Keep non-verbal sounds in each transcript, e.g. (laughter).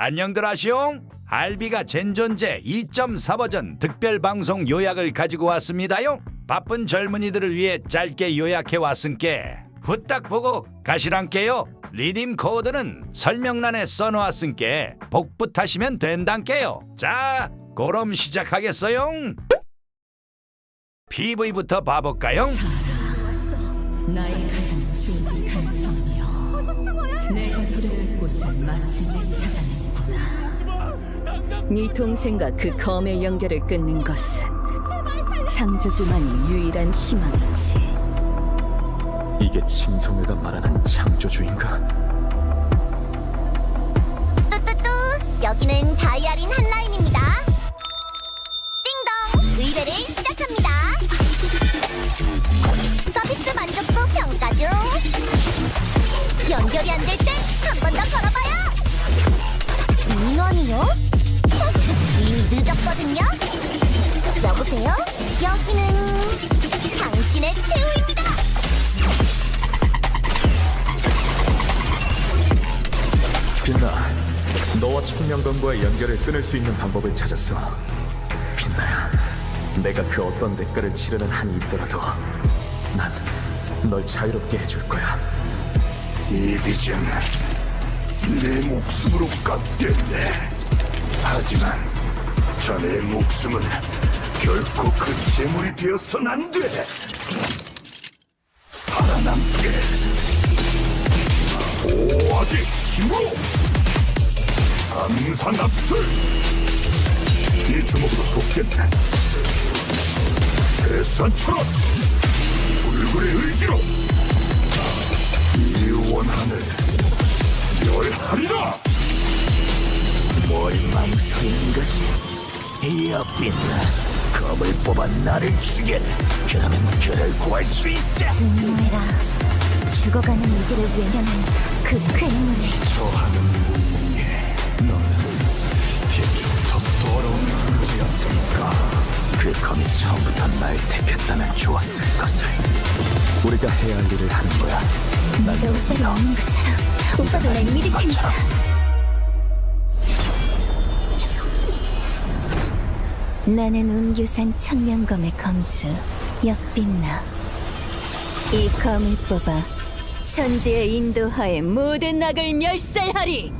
안녕들 하시옹. 알비가 젠존제 2.4 버전 특별 방송 요약을 가지고 왔습니다요. 바쁜 젊은이들을 위해 짧게 요약해 왔은께 후딱 보고 가시란께요. 리딤 코드는 설명란에 써놓았은께 복붙하시면 된단께요. 자, 그럼 시작하겠어요. PV부터 봐볼까요? 나의 가장 듬직한 정이여 내가 도래할 곳을 마침내 찾아냈구나 네 동생과 그 검의 연결을 끊는 것은 창조주만이 유일한 희망이지. 이게 칭송회가 말하는 창조주인가? 뚜뚜뚜 여기는 다이아린 한라인입니다. 띵동 의뢰를 시작합니다. 서비스 만족도 평가 중 연결이 안될땐 헉, (laughs) 이미 늦었거든요 여보세요? 여기는 당신의 최후입니다 빛나, 너와 청명검과의 연결을 끊을 수 있는 방법을 찾았어. 빛나야, 내가 그 어떤 대가를 치르는 한이 있더라도 난 널 자유롭게 해줄 거야. 이비전 내 목숨으로 깎겠네. 하지만 자네의 목숨은 결코 그 재물이 되어선 안 돼. 살아남게. 보호하기 힘으로. 삼산압술 이 주먹으로 돕겠네. 대산처럼. 불굴의 의지로 이어빛나 검을 뽑아 나를 죽여 그러면 그를 구할 수 있어 증오해라 죽어가는 이들을 외면한 그 괴물을 저하는 무궁에 너는 대초부터 더러운 존재였으니까 그 검이 처음부터 날 택했다면 좋았을 것을. 우리가 해야 할 일을 하는 거야. 난 내가 오빠를. 믿는 것처럼 오빠도 날 믿을 테니까 나는 운규산 청명검의 검주 역빛나. 이 검을 뽑아 천지의 인도하에 모든 악을 멸살하리.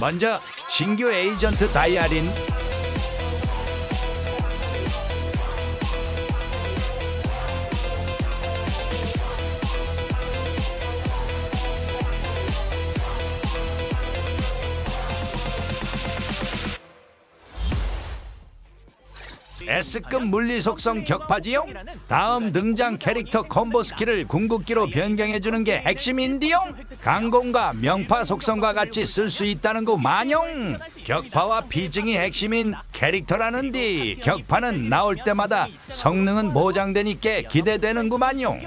먼저 신규 에이전트 다이아린 S급 물리 속성 격파지용 다음 등장 캐릭터 콤보 스킬을 궁극기로 변경해주는 게 핵심인디용. 강공과 명파 속성과 같이 쓸 수 있다는 거 만용. 격파와 비증이 핵심인 캐릭터라는디 격파는 나올 때마다 성능은 보장되니까 기대되는구만용.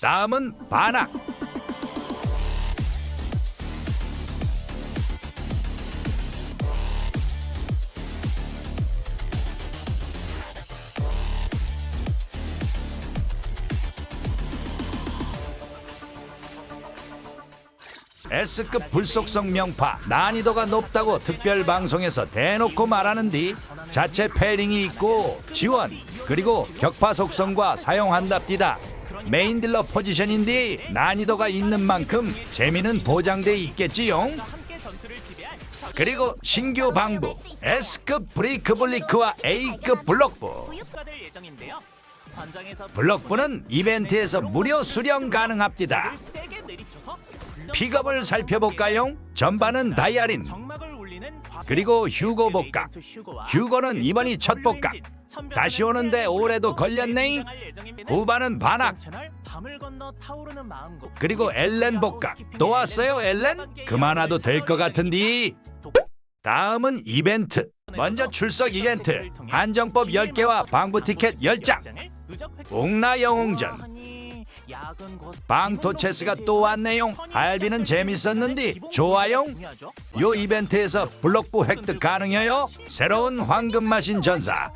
다음은 반악 S급 불속성 명파 난이도가 높다고 특별 방송에서 대놓고 말하는디 자체 패링이 있고 지원 그리고 격파 속성과 사용한답디다. 메인 딜러 포지션인디 난이도가 있는 만큼 재미는 보장돼 있겠지요? 그리고 신규 방부 S급 브레이크 블리크와 A급 블록부 블록부는 이벤트에서 무료 수령 가능합디다 세게 내리쳐서 픽업을 살펴볼까요? 전반은 다이아린 그리고 휴고 복각. 휴고는 이번이 첫 복각. 다시 오는데 올해도 걸렸네. 후반은 반악. 그리고 엘렌 복각 또 왔어요 엘렌? 그만 와도 될 것 같은디 다음은 이벤트 먼저 출석 이벤트 한정법 10개와 방부 티켓 10장 옥나 영웅전. 방토체스가 또 왔네요 알비는 재밌었는디 좋아요 요 이벤트에서 블록부 획득 가능해요? 새로운 황금 마신 전사.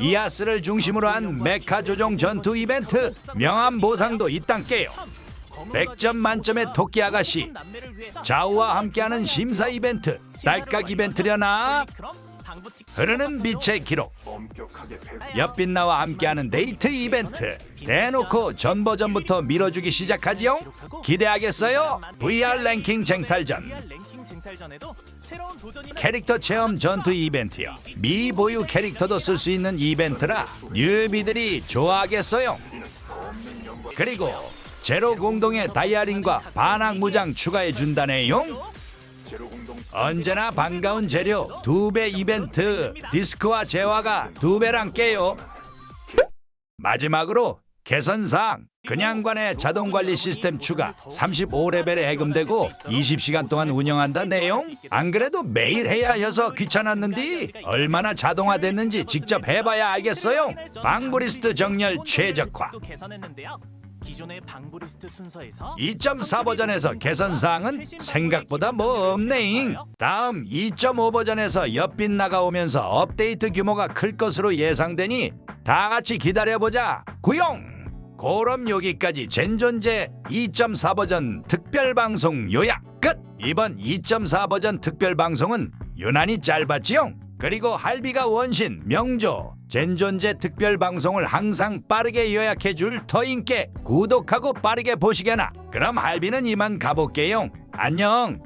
이아스를 중심으로 한 메카 조종 전투 이벤트. 명함 보상도 있단께요. 100점 만점의 토끼 아가씨. 좌우와 함께하는 심사 이벤트. 딸깍 이벤트려나 흐르는 빛의 기록. 옆빛나와 함께하는 데이트 이벤트. 대놓고 전 버전부터 밀어주기 시작하지요? 기대하겠어요? VR 랭킹 쟁탈전. 캐릭터 체험 전투 이벤트요. 미보유 캐릭터도 쓸 수 있는 이벤트라 뉴비들이 좋아하겠어요. 그리고 제로 공동의 다이아링과 반항 무장 추가해 준다네요 언제나 반가운 재료 두 배 이벤트 디스크와 재화가 두 배랑 깨요. 마지막으로 개선사항. 그냥관의 자동관리 시스템 추가. 35레벨에 해금되고 20시간 동안 운영한다 내용? 안 그래도 매일 해야 해서 귀찮았는데 얼마나 자동화됐는지 직접 해봐야 알겠어요. 방브리스트 정렬 최적화 기존의 방브리스트 순서에서 2.4 버전에서 개선 사항은 생각보다 뭐 없네잉. 다음 2.5 버전에서 옆빛 나가오면서 업데이트 규모가 클 것으로 예상되니 다 같이 기다려보자. 구용. 그럼 여기까지 젠존제 2.4 버전 특별 방송 요약 끝. 이번 2.4 버전 특별 방송은 유난히 짧았지요. 그리고 할비가 원신 명조 젠존제 특별 방송을 항상 빠르게 요약해 줄 터인께 구독하고 빠르게 보시게나. 그럼 할비는 이만 가볼게요. 안녕.